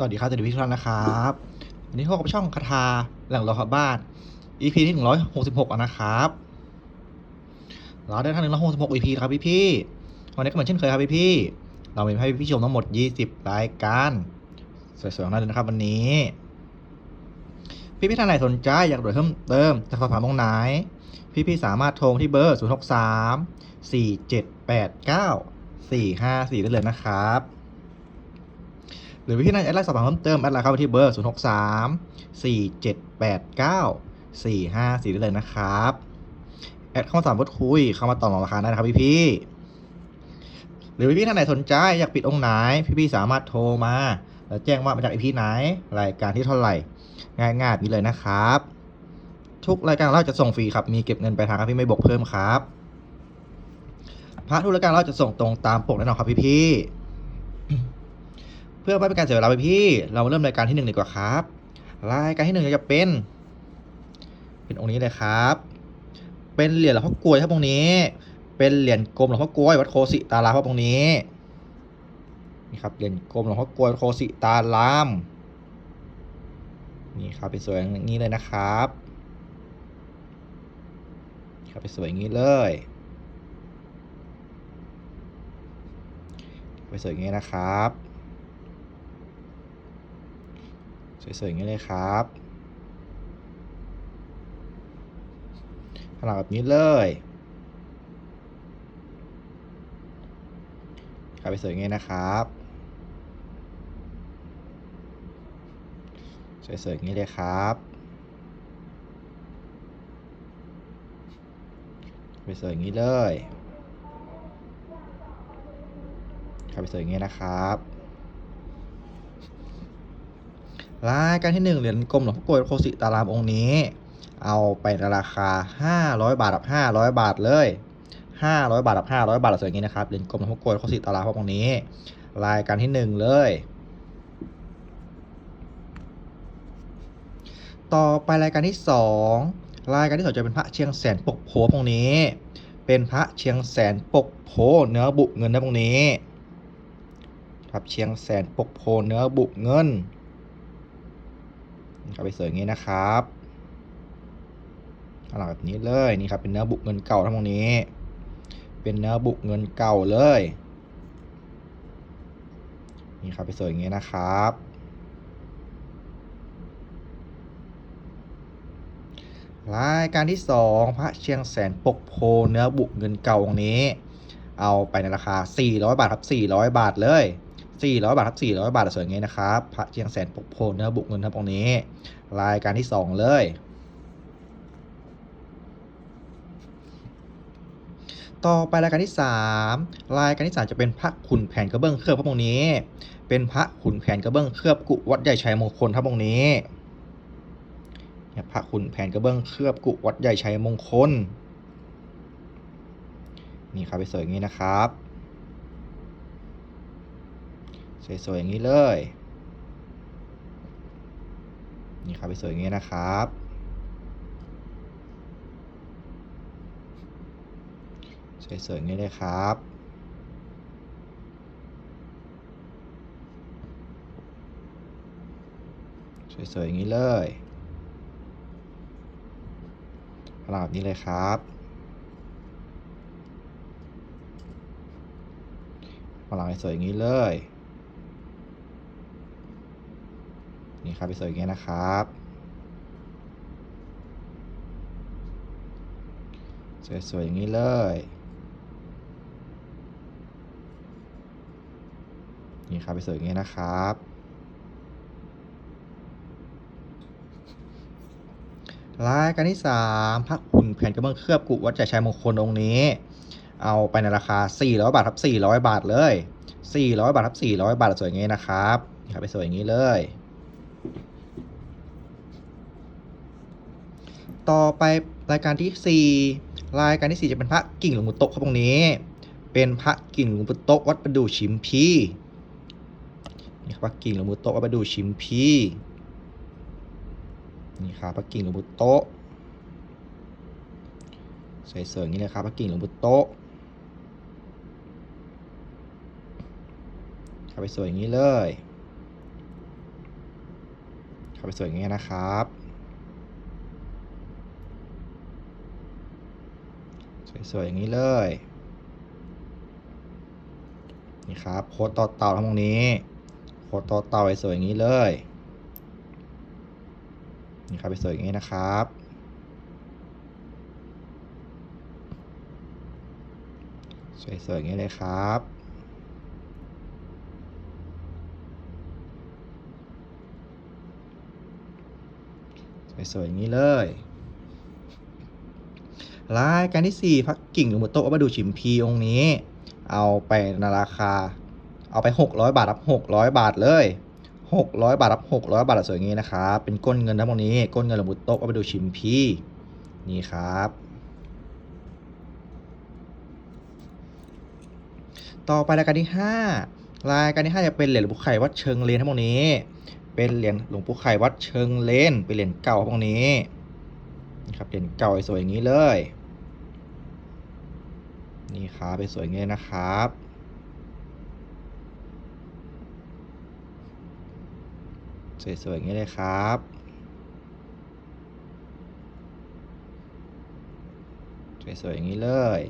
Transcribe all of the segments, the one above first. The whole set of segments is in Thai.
สวัสดีครับสวัสดีพี่ทุกท่านนะครับวันนี้พบกับช่องคาถาแหล่งรอขับบ้าน EP ที่หนึ่งร้อยหกสิบหกนะครับเราได้ทั้งหนึ่งร้อยหกสิบหก EP ครับพี่พี่วันนี้ก็เหมือนเช่นเคยครับพี่พี่เรามีให้พี่ชมทั้งหมดยี่สิบรายการสวยๆของเราเลยนะครับ วันนี้ พี่พี่ท่านไหนสนใจอยากดูเพิ่มเติมจะสอบถามตรงไหน พี่พี่สามารถโทรที่เบอร์0 6 3 4 7 8 9 4 5 4ได้เลยนะครับ รือวิธีนั้นแอดไลน์สอบถามเพิ่มเติมแอดไลน์เข้าไปที่เบอร์ 0 6 3 4 7 8 9 4 5 4ได้เลยนะครับ แอดเข้ามาสามพูดคุยเข้ามาต่อรองราคาได้นะครับพี่พี่หรือพี่ท่านไหนสนใจอยากปิดองค์ไหน พี่ๆสามารถโทรมา แล้วแจ้งว่ามาจากอีพีไหน รายการที่เท่าไหร่ ง่ายๆแบบนี้เลยนะครับ ทุกรายการเราจะส่งฟรีครับ มีเก็บเงินไปลายทางครับพี่ไม่บกเพิ่มครับพระทุกรายการเราจะส่งตรงตามปกแน่นอนครับพี่พี่ พื่อไม่เป็นการเสียเวลาไปพี่ เรามาเริ่มรายการที่หนึ่งดีกว่าครับ รายการที่หนึ่งจะเป็น เป็นองค์นี้เลยครับ เป็นเหรียญหลวงพ่อกลวยครับองค์นี้ เป็นเหรียญกลมหลวงพ่อกลวยวัดโคสิตารามครับองค์นี้นี่ครับเหรียญกลมหลวงพ่อกลวยวัดโคสิตารามนี่ครับเป็นสวยอย่างนี้เลยนะครับครับเป็นสวยอย่างนี้เลยไปสวยอย่างนี้นะครับ สวยๆงี้เลยครับขนาดแบบนี้เลยครับไปสวยงี้นะครับ สวยๆงี้เลยครับไปสวยอย่างนี้เลยครับไปสวยอย่างนี้นะครับ รายการที่หนึ่งเหรียญกลมหลวงพ่อกลวยโคสิตารามองค์นี้ เอาไปในราคา 500 บาทกับ 500 บาทเลย 500 บาทกับ 500 บาทสวยอย่างนี้นะครับเหรียญกลมหลวงพ่อกลวยโคสิตารามองค์นี้ รายการที่หนึ่งเลย ต่อไปรายการที่สองรายการที่สองจะเป็นพระเชียงแสนปกโพพวกนี้ เป็นพระเชียงแสนปกโพเนื้อบุเงินนะพวกนี้ ครับเชียงแสนปกโพเนื้อบุเงิน ครับไปเสวยอย่างนี้นะครับหลังแบบนี้เลยนี่ครับเป็นเนื้อบุเงินเก่าทั้งหมดนี้ เป็นเนื้อบุเงินเก่าเลยนี่ครับไปเสวยอย่างนี้นะครับรายการที่สองพระเชียงแสนปกโพเนื้อบุเงินเก่าองนี้ เอาไปในราคา 400 บาทครับ 400 บาทเลย 400 บาทครับ400 บาทสวยอย่างงี้นะครับพระเชียงแสนปกโพเนื้อบุกเงินครับองนี้ รายการที่สองเลยต่อไปรายการที่สามรายการที่สามจะเป็นพระขุนแผนกระเบื้องเคลือบพระองค์นี้ เป็นพระขุนแผนกระเบื้องเคลือบกุวัดใหญ่ชัยมงคลครับองค์นี้เนี่ยพระขุนแผนกระเบื้องเคลือบกุวัดใหญ่ชัยมงคล นี่ครับไปสวยอย่างนี้นะครับ สวยๆอย่างนี้เลย นี่ครับไปสวยอย่างนี้นะครับสวยๆอย่างนี้เลยครับสวยๆอย่างนี้เลยขนาดแบบนี้เลยครับมาลังสวยอย่างนี้เลย นี่ครับไปสวยอย่างนี้นะครับสวยๆอย่างนี้เลยนี่ครับไปสวยอย่างนี้นะครับรายการที่สามพระขุนแผ่นกระเบื้องเคลือบกุวัดใจชัยมงคลองค์นี้ เอาไปในราคา 400 บาทครับ400 บาทเลย 400 บาทครับ400 บาทสวยอย่างนี้นะครับครับไปสวยอย่างนี้เลย ต่อไปรายการที่ 4 รายการที่ 4 จะเป็นพระกิ่งหลวงปู่โตครับตรงนี้ เป็นพระกิ่งหลวงปู่โตวัดประดู่ชิมพีนี่ครับพระกิ่งหลวงปู่โตวัดประดู่ชิมพีนี่ครับพระกิ่งหลวงปู่โตสวยๆอย่นี้เลยครับพระกิ่งหลวงปู่โตครับไปสวยอย่างนี้เลยเข้าไปสวยอย่างนี้นะครับ สวยอย่างนี้เลย นี่ครับโค้ดต่อเต่าทั้งตรงนี้ โค้ดต่อเต่าไปสวยอย่างนี้เลย นี่ครับไปสวยอย่างนี้นะครับสวยๆอย่างนี้เลยครับ สวยๆอย่างนี้เลย รายการที่ 4พักกิ่งหรือมุโตะวัดดูฉิมพีองค์นี้ เอาไปในราคา เอาไป 600 บาทรับ600 บาทเลย 600 บาทรับ600 บาทสวยงี้นะครับเป็นก้นเงินทั้งหมดนี้ก้นเงินหรือมุโตะวัดดูฉิมพีนี่ครับ ต่อไปรายการที่ 5 รายการที่5จะเป็นเหรียญหลวงปู่ไข่วัดเชิงเลนทั้งหมดนี้ เป็นเหรียญหลวงปู่ไข่วัดเชิงเลนเป็นเหรียญเก่าพวกนี้นี่ครับเหรียญเก่าสวยอย่างนี้เลย นี่ครับไปสวยอย่างนี้นะครับ สวยๆอย่างนี้เลยครับสวยๆอย่างนี้เลย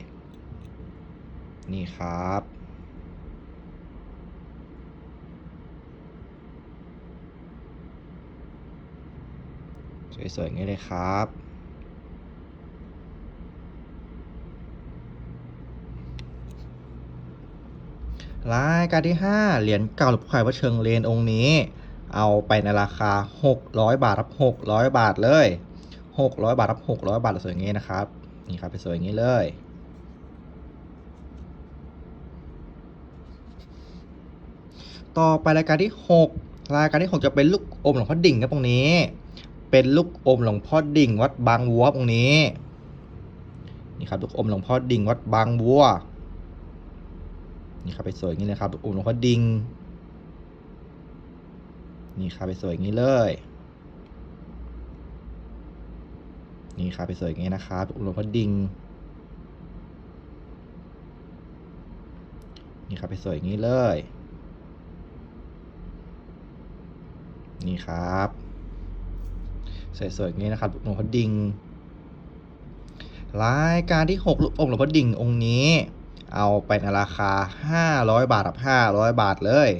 นี่ครับ สวยๆอย่างนี้เลยครับ รายการที่ 5 เหรียญเก่าหลวงปู่ไข่วัดเชิงเลนองค์นี้ เอาไปในราคา 600 บาทรับ600 บาทเลย 600 บาทรับ600 บาทสวยอย่างนี้นะครับ นี่ครับไปสวยอย่างนี้เลยต่อไปรายการที่ 6 รายการที่ 6 จะเป็นลูกอมหลวงพ่อดิ่งครับตรงนี้ เป็นลูกอมหลวงพ่อดิ่งวัดบางวัวตรงนี้ นี่ครับลูกอมหลวงพ่อดิ่งวัดบางวัว นี่ครับไปสวยอย่างนี้เลยครับลูกอมหลวงพ่อดิ่งนี่ครับไปสวยอย่างนี้เลยนี่ครับไปสวยอย่างนี้นะครับลูกอมหลวงพ่อดิ่งนี่ครับไปสวยอย่างนี้เลย นี่ครับสวยๆอย่างนี้นะครับหลวงพ่อดิ่งรายการที่6ลูกอมหลวงพ่อดิ่งองค์นี้ เอาไปในราคา 500 บาทกับ 500 บาทเลย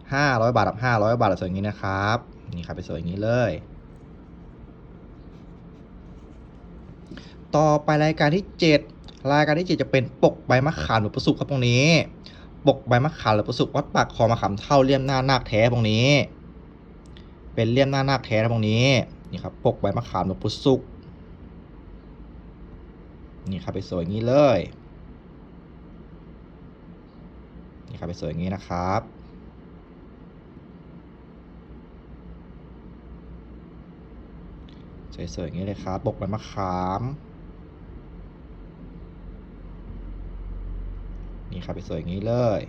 500 บาทกับ 500 บาทสวยอย่างนี้นะครับ นี่ครับไปสวยอย่างนี้เลย ต่อไปรายการที่ 7 รายการที่ 7 จะเป็นปกใบมะขามหลวงปู่สุขครับตรงนี้ ปกใบมะขามหลวงปู่สุขวัดปากคอมะขามเท่าเลี่ยมหน้านาคแท้ตรงนี้ เป็นเลี่ยมหน้านาคแท้ตรงนี้ นี่ครับปกใบมะขามหลวงปู่สุขนี่ครับไปสวยอย่างนี้เลย ครับไปสวยอย่างนี้นะครับสวยๆอย่างนี้เลยครับปกใบมะขาม นี่ครับไปสวยอย่างนี้เลย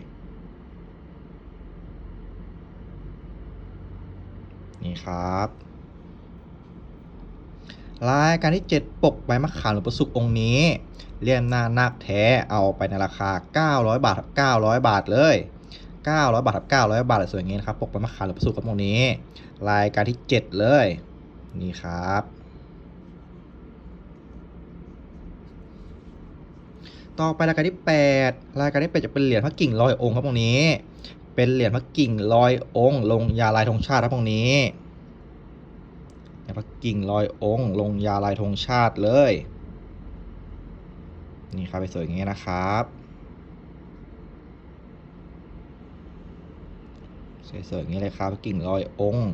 นี่ครับ รายการที่ 7 ปกใบมะขามหลวงปู่สุของค์นี้ เลี่ยมหน้านาคแท้เอาไปในราคา 900 บาทครับ900 บาทเลย 900 บาทครับ900 บาทสวยงี้นะครับ ปกใบมะขามหลวงปู่สุครับองค์นี้ รายการที่ 7 เลย นี่ครับ ต่อไปรายการที่ 8 รายการที่8จะเป็นเหรียญพระกิ่งลอยองค์ครับตรงนี้ เป็นเหรียญพระกิ่งลอยองค์ ลงยาลายธงชาติครับตรงนี้ พระกิ่งลอยองค์ ลงยาลายธงชาติเลย นี่ครับไปสวยอย่างนี้นะครับสวยๆอย่างนี้เลยครับพระกิ่งลอยองค์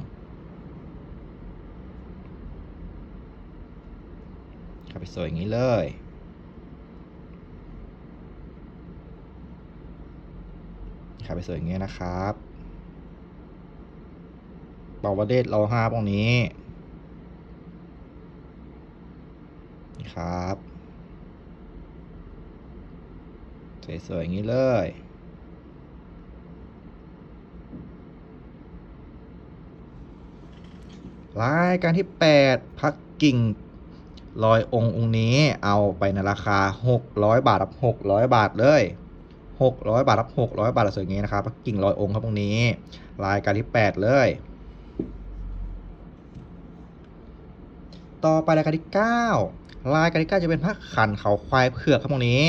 ครับไปสวยอย่างนี้เลยครับไปสวยอย่างเงี้นะครับเป่าประเดศเราห้าตรงนี้ นี่ ครับ สวยๆอย่างนี้เลยรายการที่ 8 พักกิ่งลอยองค์องค์นี้เอาไปในราคา 600 บาทรับ 600 บาทเลย 600 บาทรับ 600 บาทสวยงนี้นะครับพักกิ่งลอยองค์ครับตรงนี้ รายการที่ 8 เลย ต่อไปรายการที่ 9 รายการที่9จะเป็นพระขันเขาควายเผือกครับตรงนี้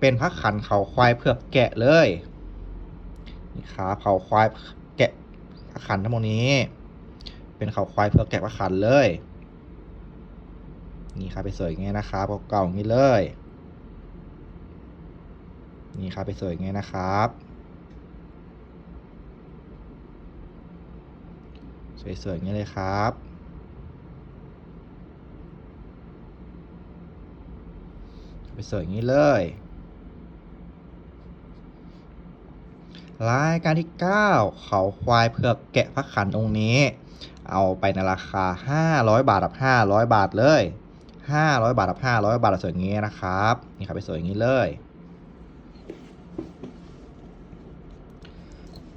เป็นพระขันเขาควายเผือกแกะเลยนี่ครับเขาควายแกะพระขันทั้งหมดนี้ เป็นเขาควายเผือกแกะพระขันเลย นี่ครับไปสวยอย่างเงี้ยนะครับเก่าๆอย่างนี้เลย นี่ครับไปสวยอย่างเงี้ยนะครับสวยๆอย่างนี้เลยครับ ไปสวยอย่างนี้เลยรายการที่ 9 เขาควายเผือกแกะพระขันองค์นี้ เอาไปในราคา 500 บาทกับ500 บาทเลย 500 บาทกับ500 บาทสวยอย่างนี้นะครับ นี่ครับไปสวยอย่างนี้เลย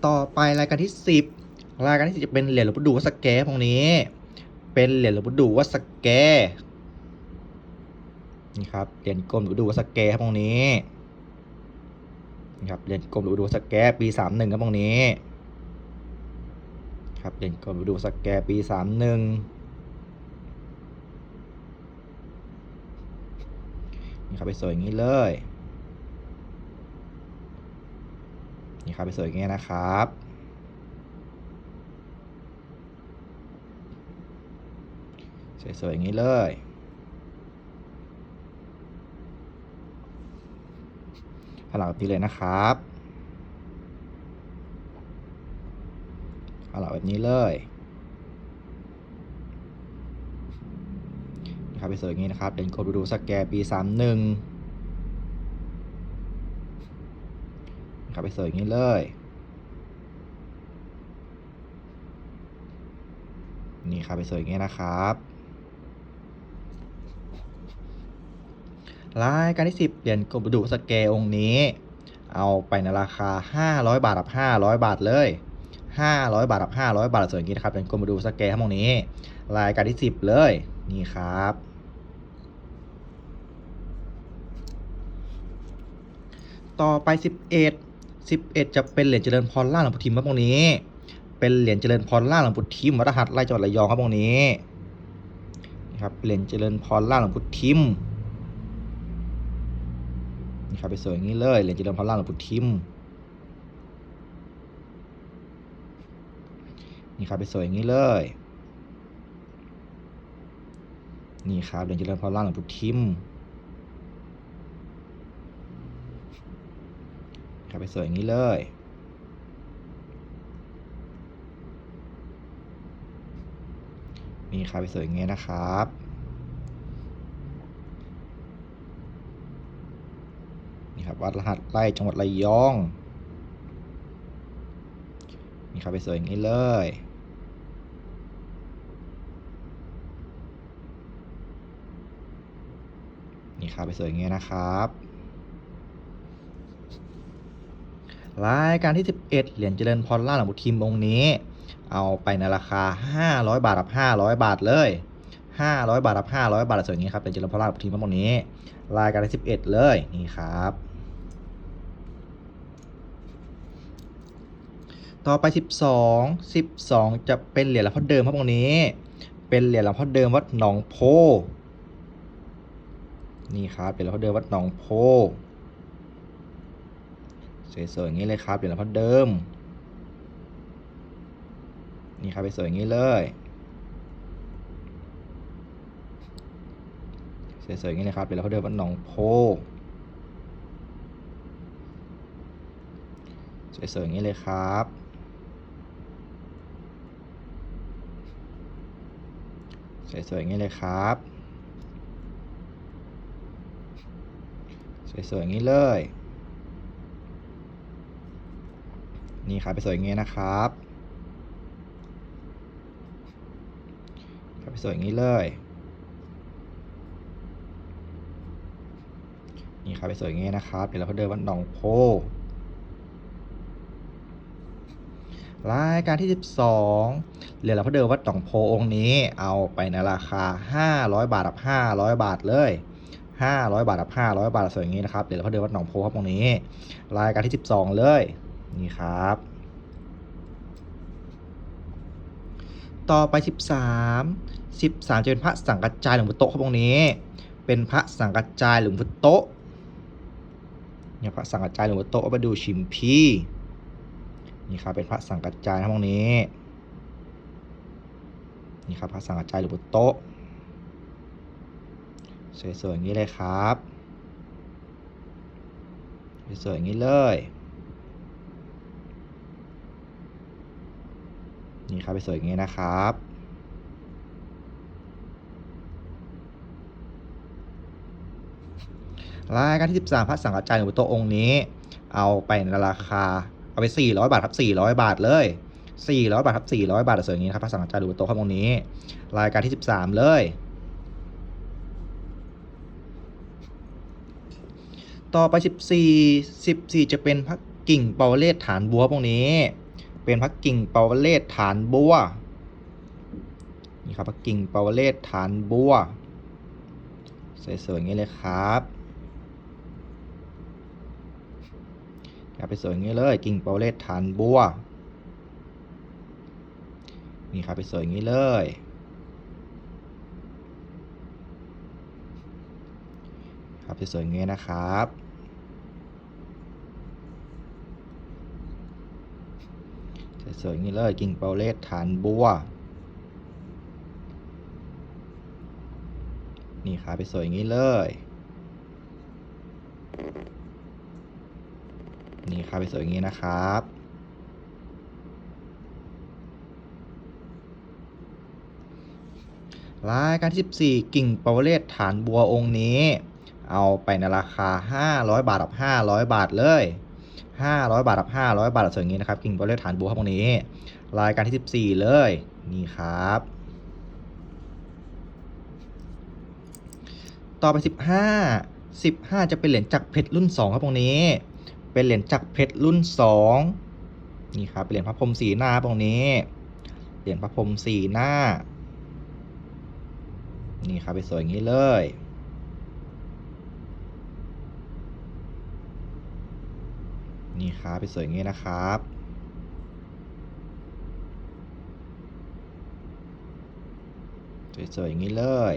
ต่อไปรายการที่ 10 รายการที่10จะเป็นเหรียญหลวงปู่ดูวัดสแกพวกนี้ เป็นเหรียญหลวงปู่ดูวัดสแก นี่ครับเหรียญกลมดูดูสแกครับพวกนี้นี่ครับเหรียญกลมหลวงปู่ดูวัดสแกปี31ครับพวกนี้ครับเหรียญกลมหลวงปู่ดูวัดสแกปี31นี่ครับไปสวยอย่างนี้เลยนี่ครับไปสวยอย่างนี้นะครับสวยๆอย่างนี้เลย ผลังแบบนี้เลยนะครับผลังแบบนี้เลยนะครับไปสวยอย่างนี้นะครับเดินกดดูสแกนปีสามหนึ่งนะครับไปสวยอย่างนี้เลยนี่ครับไปสวยอย่างนี้นะครับ รายการที่ 10 เหรียญกรมดูสแกลองนี้ เอาไปในราคา 500 บาทกับ 500 บาทเลย 500 บาทกับ 500 บาทสวยอย่างนี้นะครับเหรียญกรมดูสแกลทั้งหมดนี้ รายการที่ 10 เลยนี่ครับต่อไป 11 11 จะเป็นเหรียญเจริญพรล่าหลวงปู่ทิมครับตรงนี้ เป็นเหรียญเจริญพรล่าหลวงปู่ทิมวัดรหัสไร่จังหวัดระยองครับตรงนี้นี่ครับเหรียญเจริญพรล่าหลวงปู่ทิม นี่ครับไปสวยอย่างนี้เลยเหรียญเจริญพรล่างหลวงปู่ทิมนี่ครับไปสวยอย่างนี้เลย นี่ครับเหรียญเจริญพรล่างหลวงปู่ทิมครับไปสวยอย่างนี้เลยนี่ครับไปสวยอย่างนี้นะครับ นี่ครับวัดรหัสไร่จังหวัดระยองนี่ครับไปสวยอย่างนี้เลยนี่ครับไปสวยอย่างนี้นะครับรายการที่ 11 เหรียญเจริญพรล่าหลวงปู่ทิมองค์นี้ เอาไปในราคา 500 บาทกับ500 บาทเลย 500 บาทกับ500 บาทสวยอย่างนี้ครับเหรียญเจริญพรล่าหลวงปู่ทิมองค์นี้ รายการที่ 11 เลยนี่ครับ ต่อไป 12 12 จะเป็นเหรียญหลวงพ่อเดิมครับตรงนี้ เป็นเหรียญหลวงพ่อเดิมวัดหนองโพ นี่ครับเหรียญหลวงพ่อเดิมวัดหนองโพสวยๆอย่างนี้เลยครับเหรียญหลวงพ่อเดิม นี่ครับไปสวยอย่างนี้เลยสวยๆอย่างนี้เลยครับเหรียญหลวงพ่อเดิมวัดหนองโพสวยๆอย่างนี้เลยครับ สวยๆอย่างนี้เลยครับ สวยๆอย่างนี้เลย นี่ครับไปสวยอย่างนี้นะครับไปสวยอย่างนี้เลยนี่ครับไปสวยอย่างนี้นะครับ เดี๋ยวเราก็เดินวัดหนองโพ รายการที่ 12เหรียญหลวงพ่อเดิมวัดหนองโพองค์นี้ เอาไปในราคา 500 บาทกับ500 บาทเลย 500 บาทกับ500 บาทสวยอย่างนี้นะครับเหรียญหลวงพ่อเดิมวัดหนองโพครับตรงนี้ รายการที่ 12 เลยนี่ครับ ต่อไปสิบสามสิบสามจะเป็นพระสังกัจจายหลวงปู่โตครับองค์นี้ เป็นพระสังกัจจายหลวงปู่โตเนี่ยพระสังกัจจายหลวงปู่โตเอาไปดูชิมพี นี่ครับเป็นพระสังกัจจายนะองค์นี้ นี่ครับพระสังกัจจายหลวงปู่โตะสวยๆอย่างนี้เลยครับสวยๆอย่างนี้เลย นี่ครับไปสวยอย่างนี้นะครับรายการที่ 13พระสังฆจจายหลวงปู่โตะองค์นี้ เอาไปในราคา เอาไป 400 บาทครับ 400 บาทเลย 400 บาทครับ 400 บาทเสวยอย่างนี้นะครับพระสังฆจายหลวงปู่โตะครับองค์นี้ รายการที่ 13 เลย ต่อไป 14 14 จะเป็นพระกิ่งเปาเลศฐานบัวพวกนี้ เป็นพระกิ่งเปาเลศฐานบัว นี่ครับพระกิ่งเปาเลศฐานบัวสวยๆอย่างนี้เลยครับ ครับไปสวยอย่างนี้เลย กิ่งเปาเลศฐานบัวนี่ครับไปสวยอย่างนี้เลย ครับไปสวยอย่างนี้นะครับสวยๆอย่างนี้เลยกิ่งเปาเลศฐานบัวนี่ครับไปสวยอย่างนี้เลย นี่ครับสวยอย่างนี้นะครับรายการที่ 14 กิ่งปาเลศฐานบัวองค์นี้ เอาไปในราคา 500 บาทกับ 500 บาทเลย 500 บาทกับ 500 บาทสวยอย่างนี้นะครับกิ่งปาเลศฐานบัวครับองค์นี้ รายการที่ 14 เลยนี่ครับ ต่อไป 15 15 จะเป็นเหรียญจักรเพชรรุ่น 2 ครับตรงนี้ เป็นเหรียญจักรเพชรรุ่น 2 นี่ครับเป็นเหรียญพระพรหมสีหน้าตรงนี้ เหรียญพระพรหมสีหน้า นี่ครับไปสวยอย่างนี้เลยนี่ครับไปสวยอย่างนี้นะครับสวยๆอย่างนี้เลย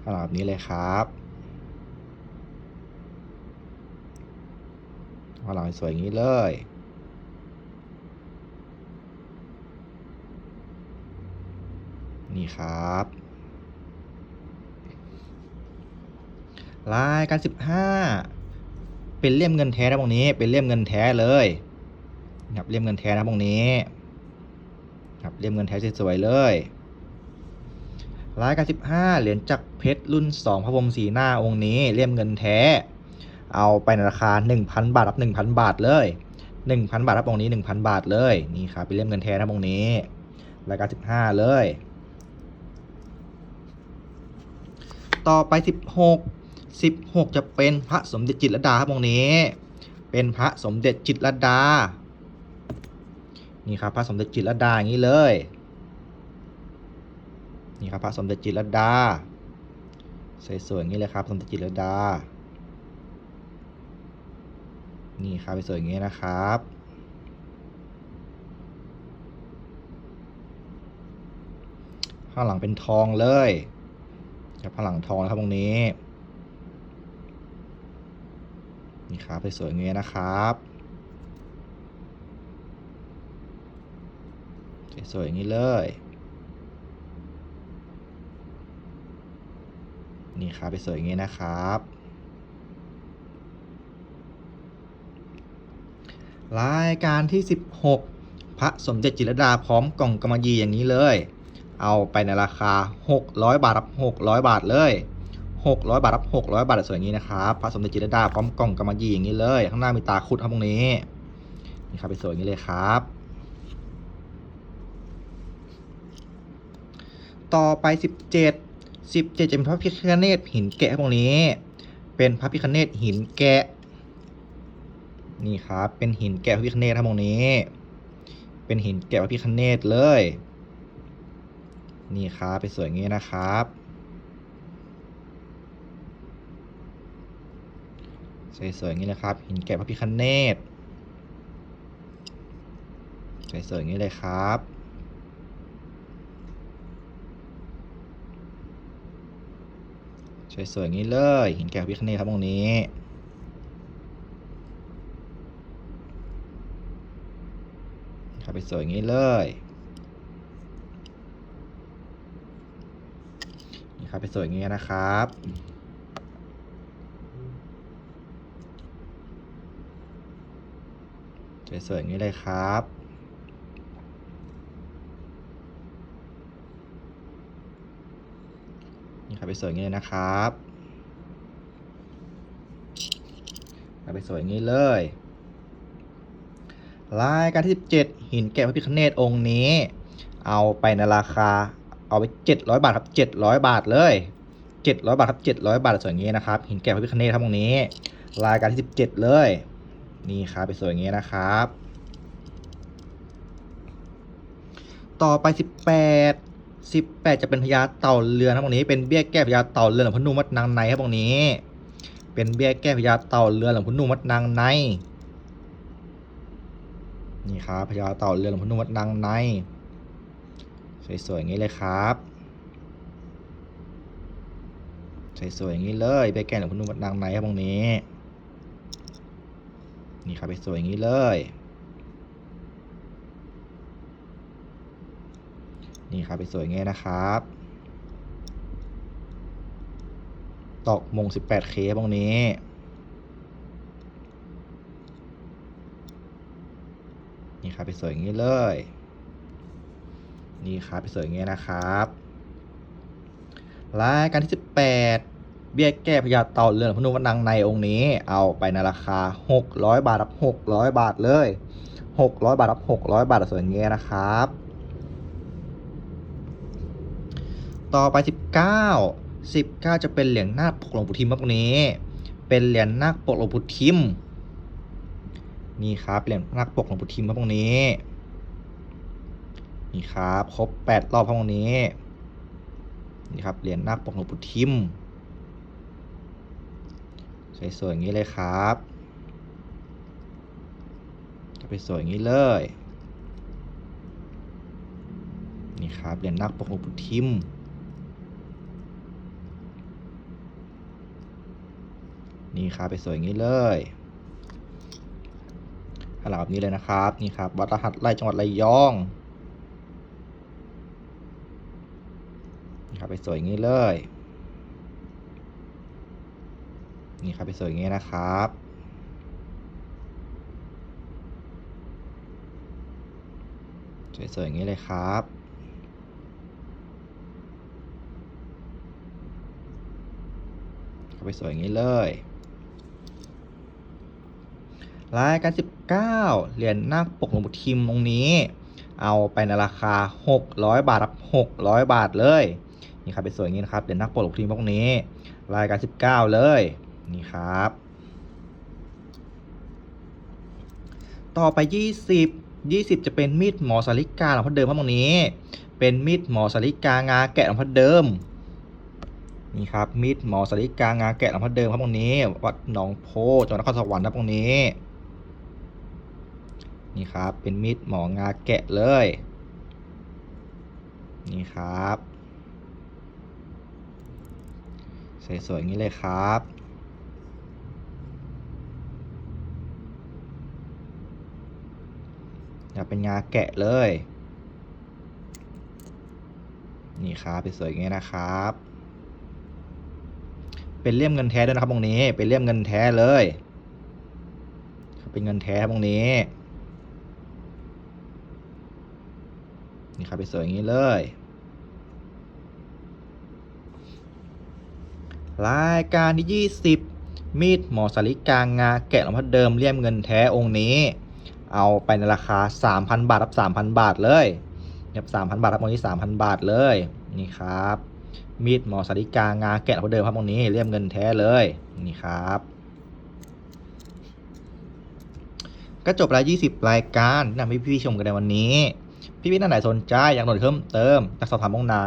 เอาแบบนี้เลยครับ เอาหลังสวยอย่างนี้เลย นี่ครับรายการ15เป็นเลี่ยมเงินแท้นะตรงนี้ เป็นเลี่ยมเงินแท้เลยครับเลี่ยมเงินแท้นะตรงนี้ครับเลี่ยมเงินแท้สวยๆเลยรายการ15เหรียญจักรเพชรรุ่น2พระพรหมสีหน้าองค์นี้เลี่ยมเงินแท้ เอาไปในราคา 1,000 บาทรับ 1,000 บาทเลย 1,000 บาทรับองค์นี้ 1,000 บาทเลย นี่ครับเป็นเล่มเงินแท้นะองค์นี้ รายการ 15 เลย ต่อไป 16 16 จะเป็นพระสมเด็จจิตรลดาครับองค์นี้ เป็นพระสมเด็จจิตรลดา นี่ครับพระสมเด็จจิตรลดาอย่างนี้เลย นี่ครับพระสมเด็จจิตรลดา สวยๆอย่างนี้เลยครับสมเด็จจิตรลดา นี่ครับสวยๆอย่างนี้นะครับ ข้างหลังเป็นทองเลยครับข้างหลังทองนะครับตรงนี้ นี่ครับสวยๆอย่างนี้นะครับสวยอย่างนี้เลย นี่ครับไปสวยอย่างนี้นะครับ รายการที่ 16 พระสมเด็จจิรดาพร้อมกล่องกำมะหยี่อย่างนี้เลย เอาไปในราคา 600 บาทรับ 600 บาทเลย 600 บาทรับ 600 บาทสวยอย่างนี้นะครับพระสมเด็จจิรดาพร้อมกล่องกำมะหยี่อย่างนี้เลย ข้างหน้ามีตาคุดครับตรงนี้นี่ครับไปสวยอย่างนี้เลยครับ ต่อไป 17 17จะเป็นพระพิฆเนศหินแกะตรงนี้ เป็นพระพิฆเนศหินแกะ นี่ครับ เป็นหินแกะพระพิฆเนศครับตรงนี้ เป็นหินแกะพระพิฆเนศเลย นี่ครับไปสวยงี้นะครับ สวยๆอย่างนี้เลยครับ หินแกะพระพิฆเนศสวยๆอย่างนี้เลยครับสวยๆอย่างนี้เลยหินแก้วพิคเนตครับตรงนี้ ครับ ไปสวยงี้เลยนี่ครับไปสวยงี้นะครับสวยๆอย่างนี้เลยครับ นี่ครับไปสวยอย่างนี้เลยนะครับครับไปสวยอย่างนี้เลย รายการที่ 17 หินแกะพระพิคเนตองค์นี้ เอาไปในราคาเอาไป 700 บาทครับ 700 บาทเลย 700 บาทครับ 700 บาทสวยงี้นะครับ หินแกะพระพิคเนตครับตรงนี้ รายการที่ 17 เลย นี่ครับไปสวยงี้นะครับ ต่อไป 18 18 จะเป็นพญาเต่าเรือนครับตรงนี้ เป็นเบี้ยแก้พญาเต่าเรือนหลวงพ่อนุ่มวัดนางในครับตรงนี้ เป็นเบี้ยแก้พญาเต่าเรือนหลวงพ่อนุ่มวัดนางใน นี่ครับพญาเต่าเรือนหลวงพ่อนุ่มวัดนางในสวยๆอย่างนี้เลยครับสวยๆอย่างนี้เลยเบี้ยแก้หลวงพ่อนุ่มวัดนางในครับตรงนี้ นี่ครับไปสวยอย่างนี้เลย นี่ครับไปสวยอย่างนี้นะครับตอกมง 18K ตรงนี้ นี่ครับไปสวยอย่างนี้เลย นี่ครับไปสวยอย่างนี้นะครับรายการที่ 18 เบี้ยแก้พญาเต่าเรือนพนุวัดนางในองค์นี้ เอาไปในราคา 600 บาทรับ 600 บาทเลย 600 บาทรับ 600 บาทสวยอย่างนี้นะครับ ต่อไป 19 19 จะเป็นเหรียญนาคปกหลวงปู่ทิมครับนี้ เป็นเหรียญนาคปกหลวงปู่ทิม นี่ครับเหรียญนาคปกหลวงปู่ทิมครับตรงนี้ นี่ครับครบ8รอบครับตรงนี้ นี่ครับเหรียญนาคปกหลวงปู่ทิม สวยๆอย่างนี้เลยครับจะไปสวยอย่างนี้เลย นี่ครับเหรียญนาคปกหลวงปู่ทิมนี่ครับไปสวยอย่างนี้เลย ขนาดแบบนี้เลยนะครับนี่ครับวัดรหัสไร่จังหวัดระยองนี่ครับไปสวยอย่างนี้เลยนี่ครับไปสวยอย่างนี้นะครับสวยๆอย่างนี้เลยครับเข้าไปสวยอย่างนี้เลยรายการ 9เหรียญนาคปกหลวงปู่ทิมองค์นี้ เอาไปในราคา 600 บาทครับ600 บาทเลยนี่ครับไปสวยอย่างนี้นะครับเหรียญนาคปกหลวงปู่ทิมองค์นี้ รายการ 19 เลยนี่ครับ ต่อไป 20 20 จะเป็นมีดหมอสาริกาหลวงพ่อเดิมครับตรงนี้ เป็นมีดหมอสาริกางาแกะหลวงพ่อเดิมนี่ครับมีดหมอสาริกางาแกะหลวงพ่อเดิมครับตรงนี้ วัดหนองโพจังหวัดนครสวรรค์ครับตรงนี้ นี่ครับเป็นมีดหมองาแกะเลย นี่ครับ สวยๆอย่างนี้เลยครับอยากเป็นงาแกะเลย นี่ครับเป็นสวยอย่างนี้นะครับ เป็นเลี่ยมเงินแท้ด้วยนะครับตรงนี้ เป็นเลี่ยมเงินแท้เลย เป็นเงินแท้ตรงนี้ ครับเป็นสวยอย่างนี้เลย รายการที่ 20 มีดหมอสาริกางาแกะหลวงพ่อเดิมเลี่ยมเงินแท้องค์นี้ เอาไปในราคา 3,000 บาทรับ 3,000 บาทเลยครับ3,000 บาทรับองค์นี้ 3,000 บาทเลย นี่ครับ มีดหมอสาริกางาแกะหลวงพ่อเดิมครับองค์นี้เลี่ยมเงินแท้เลย นี่ครับก็จบแล้ว20 รายการที่นำให้พี่ๆชมกันในวันนี้ พี่ๆท่านไหนสนใจอยากโหลดเพิ่มเติมอยากสอบถามตรงไหน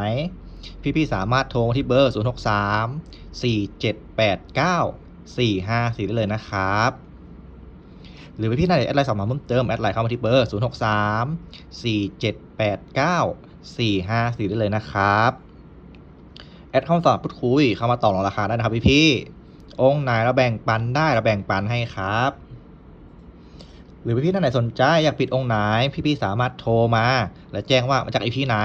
พี่ๆสามารถโทรมาที่เบอร์ 0 6 3 4 7 8 9 4 5 4 ได้เลยนะครับ หรือพี่ๆท่านใดแอดไลน์สอบถามเพิ่มเติมแอดไลน์เข้ามาที่เบอร์ 0 6 3 4 7 8 9 4 5 4 ได้เลยนะครับแอดเข้ามาสอบพูดคุยเข้ามาต่อรองราคาได้นะครับพี่ๆองค์ไหนเราแบ่งปันได้เราแบ่งปันให้ครับ หรือพี่ๆท่านไหนสนใจอยากปิดองค์ไหน พี่ๆสามารถโทรมา และแจ้งว่ามาจากอีพีไหน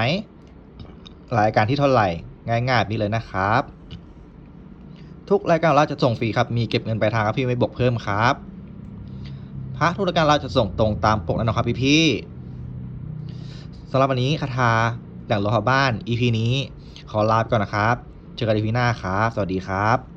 รายการที่เท่าไหร่ ง่ายๆแบบนี้เลยนะครับ ทุกรายการเราจะส่งฟรีครับ มีเก็บเงินปลายทางครับพี่ไม่บวกเพิ่มครับ พระทุกรายการเราจะส่งตรงตามปกแน่นอนครับพี่ๆสำหรับวันนี้คาถาแหล่งโลหะบ้าน EP นี้ ขอลาไปก่อนนะครับ เจอกัน EP หน้าครับ สวัสดีครับ